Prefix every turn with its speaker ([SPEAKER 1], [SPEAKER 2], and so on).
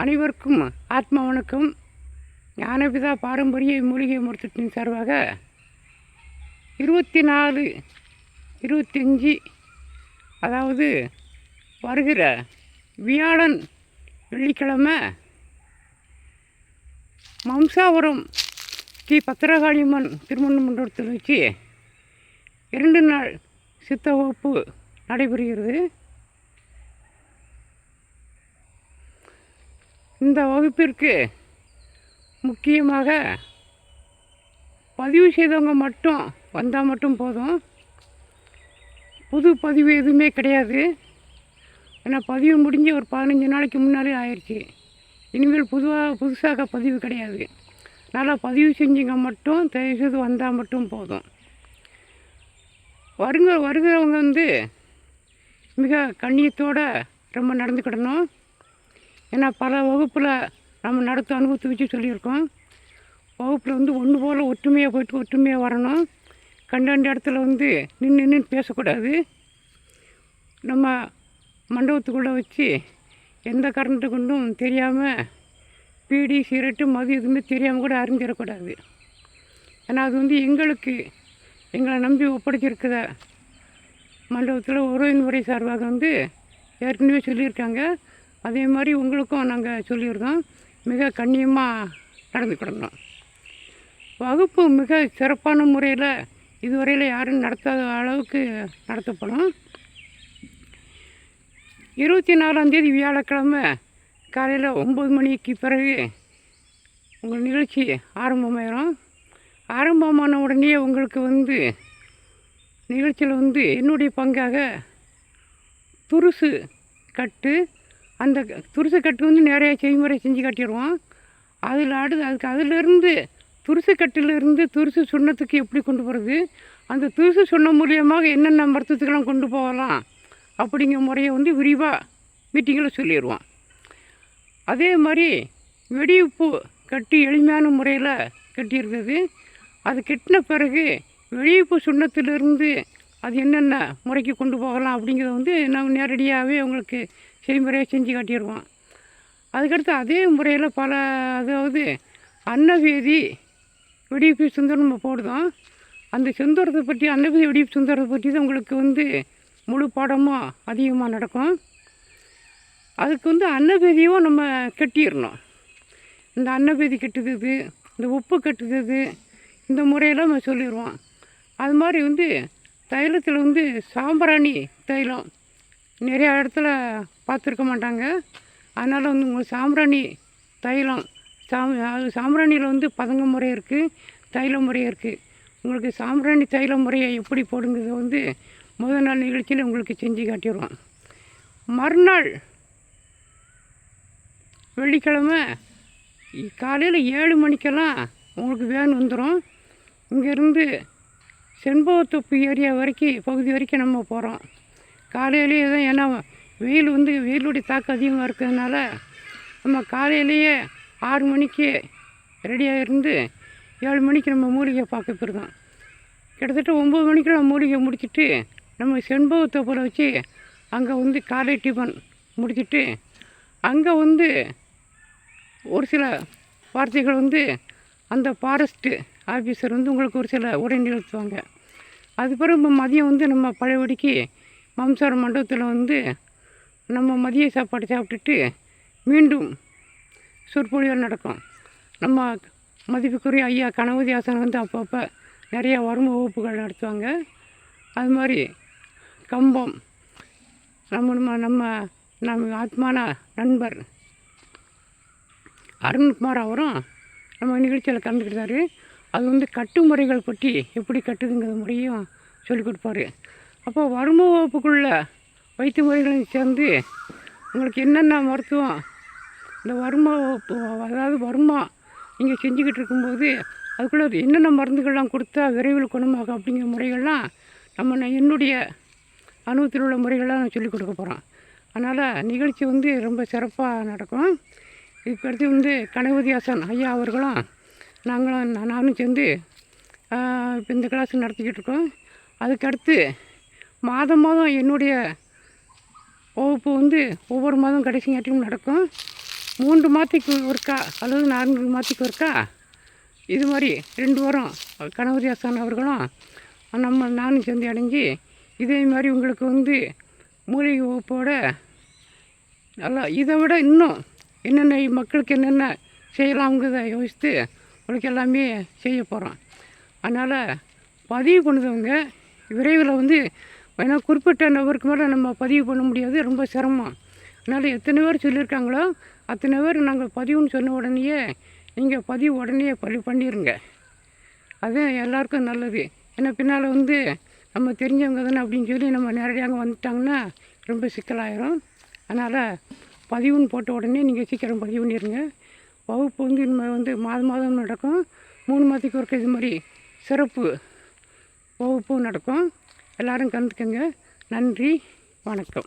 [SPEAKER 1] அனைவருக்கும் ஆத்மா வணக்கம் ஞானபிதா பாரம்பரிய மூலிகை மருத்துவத்தின் சார்பாக இருபத்தி நாலு இருபத்தஞ்சி அதாவது வருகிற வியாழன் வெள்ளிக்கிழமை மம்சாபுரம் ஸ்ரீ பத்திரகாளியம்மன் திருமண மண்டபத்தில் வச்சு இரண்டு நாள் சித்த வகுப்பு நடைபெறுகிறது. இந்த வகுப்பிற்கு முக்கியமாக பதிவு செய்தவங்க மட்டும் வந்தால் மட்டும் போதும். புது பதிவு எதுவுமே கிடையாது. ஏன்னா பதிவு முடிஞ்சு ஒரு பதினஞ்சு நாளைக்கு முன்னாலே ஆயிடுச்சு. இனிமேல் புதுவாக புதுசாக பதிவு கிடையாது. நல்லா பதிவு செஞ்சவங்க மட்டும் தயவுசெய்து வந்தால் மட்டும் போதும். வருங்க வருகிறவங்க வந்து மிக கண்ணியத்தோடு ரொம்ப நடந்துக்கிடணும். ஏன்னா பல வகுப்பில் நம்ம நடத்த அனுபவத்தை வச்சு சொல்லியிருக்கோம். வகுப்பில் வந்து ஒன்று போல் ஒற்றுமையாக போயிட்டு ஒற்றுமையாக வரணும். கண்டாண்ட இடத்துல வந்து நின்று நின்று பேசக்கூடாது. நம்ம மண்டபத்துக்குள்ளே வச்சு எந்த கரண்ட்டு கொண்டும் தெரியாமல் பீடி சிகரெட்டு மது எதுவுமே தெரியாமல் கூட அறிஞ்சிடக்கூடாது ஏன்னா அது வந்து எங்களுக்கு எங்களை நம்பி ஒப்படைச்சிருக்கிற மண்டபத்தில் உறவின் முறை சார்பாக வந்து ஏற்கனவே சொல்லியிருக்காங்க. அதே மாதிரி உங்களுக்கும் நாங்கள் சொல்லியிருக்கோம் மிக கண்ணியமாக நடந்துக்கிடணும் வகுப்பு மிக சிறப்பான முறையில் இதுவரையில் யாரும் நடத்தாத அளவுக்கு நடத்தப்படும். இருபத்தி நாலாந்தேதி வியாழக்கிழமை காலையில் ஒம்பது மணிக்கு பிறகு உங்கள் நிகழ்ச்சி ஆரம்பமாயிரும். ஆரம்பமான உடனே உங்களுக்கு வந்து நிகழ்ச்சியில் வந்து என்னுடைய பங்காக துருசு கட்டு அந்த துருசு கட்டு வந்து நிறைய செய்முறை செஞ்சு கட்டிடுவோம். அதில் அடுத்து அதுக்கு அதிலிருந்து துருசு கட்டிலிருந்து துருசு சுண்ணத்துக்கு எப்படி கொண்டு போகிறது அந்த துருசு சுண்ணம் மூலியமாக என்னென்ன மருத்துவத்துக்கெல்லாம் கொண்டு போகலாம்? அப்படிங்கிற முறையை வந்து விரிவாக மீட்டிங்கில் சொல்லிடுவோம். அதே மாதிரி வெடியுப்பு கட்டி எளிமையான முறையில் கட்டியிருக்குது அது கட்டின பிறகு வெடியுப்பு சுண்ணத்திலிருந்து அது என்னென்ன முறைக்கு கொண்டு போகலாம் அப்படிங்கிறத வந்து நம்ம நேரடியாகவே உங்களுக்கு செய்முறையாக செஞ்சு காட்டிடுவோம். அதுக்கடுத்து அதே முறையில் பல அதாவது அன்னவேதி வெடிப்பு சுந்தரம் நம்ம போடுதோம் அந்த சுந்தரத்தை பற்றி அன்னவேதி வெடிப்பு சுந்தரத்தை பற்றி தான் உங்களுக்கு வந்து முழு பாடமும் அதிகமாக நடக்கும். அதுக்கு வந்து அன்னபேதியும் நம்ம கட்டிடணும். இந்த அன்னபேதி கட்டுறது இந்த உப்பு கட்டுறது இந்த முறையெல்லாம் நம்ம சொல்லிடுவோம். அது மாதிரி வந்து தைலத்தில் வந்து சாம்பிராணி தைலம். நிறையா இடத்துல பார்த்துருக்க மாட்டாங்க. அதனால் வந்து உங்களுக்கு சாம்பிராணி தைலம் சாம் அது சாம்பிராணியில் வந்து பதங்க முறை இருக்குது தைல முறை இருக்குது உங்களுக்கு சாம்பிராணி தைல முறையை எப்படி போடுங்கிறத வந்து முதல் நாள் நிகழ்ச்சியில் உங்களுக்கு செஞ்சு காட்டிடுவோம் மறுநாள் வெள்ளிக்கிழமை காலையில் ஏழு மணிக்கெல்லாம் உங்களுக்கு வேன் வந்துடும் இங்கேருந்து செண்பகத்தொப்பு ஏரியா வரைக்கும் பகுதி வரைக்கும் நம்ம போகிறோம் காலையிலேயே தான் ஏன்னா வெயில் வந்து வெயிலுடைய தாக்கம் அதிகமாக இருக்கிறதுனால நம்ம காலையிலேயே ஆறு மணிக்கு ரெடியாக இருந்து ஏழு மணிக்கு நம்ம மூலிகை பார்க்க போயிருந்தோம் கிட்டத்தட்ட ஒம்பது மணிக்கு நம்ம மூலிகை முடிச்சிட்டு நம்ம செண்பகத்தொப்பில் வச்சு அங்கே வந்து காலை டிஃபன் முடிச்சுட்டு அங்கே வந்து ஒரு சில வார்த்தைகள் வந்து அந்த ஃபாரஸ்ட்டு ஆஃபீஸர் வந்து உங்களுக்கு ஒரு சில உரை நிகழ்த்துவாங்க அது பிறகு இப்போ மதியம் வந்து நம்ம பழையபடிக்கு மம்சார மண்டபத்தில் வந்து நம்ம மதிய சாப்பாடு சாப்பிட்டுட்டு மீண்டும் சொற்பொழிவுகள் நடக்கும். நம்ம மதிப்புக்குரிய ஐயா கணபதி ஆசன் வந்து அப்பப்போ நிறையா வறுமை வகுப்புகள் நடத்துவாங்க. அது மாதிரி கம்பம் நம்ம நம்ம நம்ம நம்ம ஆத்மான நண்பர் அருண்குமார் அவரும் நம்ம நிகழ்ச்சியில் கலந்துக்கிட்டாரு. அது வந்து கட்டு முறைகள் பற்றி எப்படி கட்டுதுங்கிற முறையும் சொல்லிக் கொடுப்பாரு. அப்போ வரும வகுப்புக்குள்ள வைத்திய முறைகளையும் சேர்ந்து உங்களுக்கு என்னென்ன மருத்துவம் இந்த வறுமை வகுப்பு அதாவது வருமா நீங்கள் செஞ்சுக்கிட்டு இருக்கும்போது அதுக்குள்ளே என்னென்ன மருந்துகள்லாம் கொடுத்தா விரைவில் குணமாகும் அப்படிங்கிற முறைகள்லாம் நம்ம என்னுடைய அனுபவத்தில் உள்ள முறைகள்லாம் நான் சொல்லிக் கொடுக்க போகிறோம் அதனால் நிகழ்ச்சி வந்து ரொம்ப சிறப்பாக நடக்கும். இதுக்கு அடுத்து வந்து கணபதியாசன் ஐயா அவர்களும் நாங்களும் நானும் சேர்ந்து இப்போ இந்த கிளாஸ் நடத்திக்கிட்டு இருக்கோம். அதுக்கடுத்து மாதம் மாதம் என்னுடைய வகுப்பு வந்து ஒவ்வொரு மாதம் கடைசி ஞாயிற்றும் நடக்கும். மூன்று மாதத்துக்கு ஒருக்கா அல்லது நான்கு மாதத்துக்கு ஒருக்கா இது மாதிரி ரெண்டு வாரம் கணபதி ஆசான் அவர்களும் நம்ம நானும் சேர்ந்து அடைஞ்சு இதே மாதிரி உங்களுக்கு வந்து மூலிகை வகுப்போட நல்லா இதை விட இன்னும் என்னென்ன மக்களுக்கு என்னென்ன செய்யலாம்ங்கிறத யோசித்து உங்களுக்கு எல்லாமே செய்ய போகிறோம் அதனால் பதிவு பண்ணுறவங்க விரைவில் வந்து ஏன்னா குறிப்பிட்ட நபருக்கு மேலே நம்ம பதிவு பண்ண முடியாது ரொம்ப சிரமம். அதனால் எத்தனை பேர் சொல்லியிருக்காங்களோ அத்தனை பேர் நாங்கள் பதிவுன்னு சொன்ன உடனேயே நீங்கள் பதிவு உடனே பள்ளி பண்ணிடுங்க அதுதான் எல்லாருக்கும் நல்லது. ஏன்னா பின்னால் வந்து நம்ம தெரிஞ்சவங்க தானே அப்படின்னு சொல்லி நம்ம நேரடியாக வந்துட்டாங்கன்னா ரொம்ப சிக்கலாயிரும். அதனால் பதிவுன்னு போட்ட உடனே நீங்கள் சீக்கிரம் பதிவு பண்ணிடுங்க வகுப்பு வந்து இனிமேல் வந்து மாதம் மாதம் நடக்கும். மூணு மாதத்துக்கு ஒருக்க இது மாதிரி சிறப்பு வகுப்பும் நடக்கும். எல்லோரும் கலந்துக்கங்க. நன்றி. வணக்கம்.